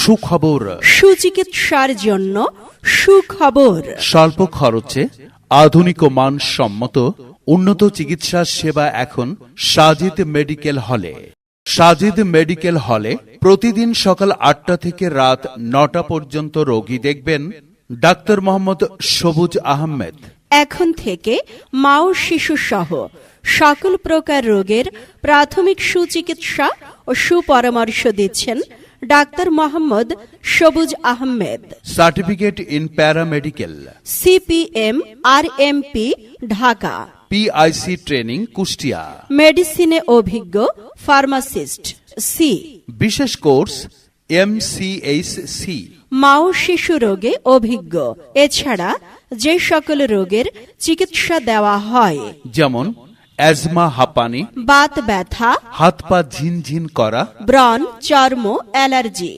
সুখবর। সুচিকিৎসার জন্য সুখবর। স্বল্প খরচে আধুনিক ও মানসম্মত উন্নত চিকিৎসা সেবা এখন সাজিদ মেডিকেল হলে। সাজিদ মেডিকেল হলে প্রতিদিন সকাল আটটা থেকে রাত নটা পর্যন্ত রোগী দেখবেন ডাক্তার মোহাম্মদ সবুজ আহমেদ। এখন থেকে মা ও শিশু সহ সকল প্রকার রোগের প্রাথমিক সুচিকিৎসা ও সুপরামর্শ দিচ্ছেন doctor Mohammad Sabuj Ahmed. Certificate in paramedical CPM R MP Dhaka. PIC training Kushtia. মেডিসিনে অভিজ্ঞ ফার্মাসিস্ট সি। বিশেষ কোর্স এমসিএইচসি। মা ও শিশু রোগে অভিজ্ঞ। এছাড়া যে সকল রোগের চিকিৎসা দেওয়া হয়। যেমন অ্যাজমা হাঁপানি বাত ব্যথা হাত পা ঝিনঝিন করা ব্রণ চর্ম অ্যালার্জি।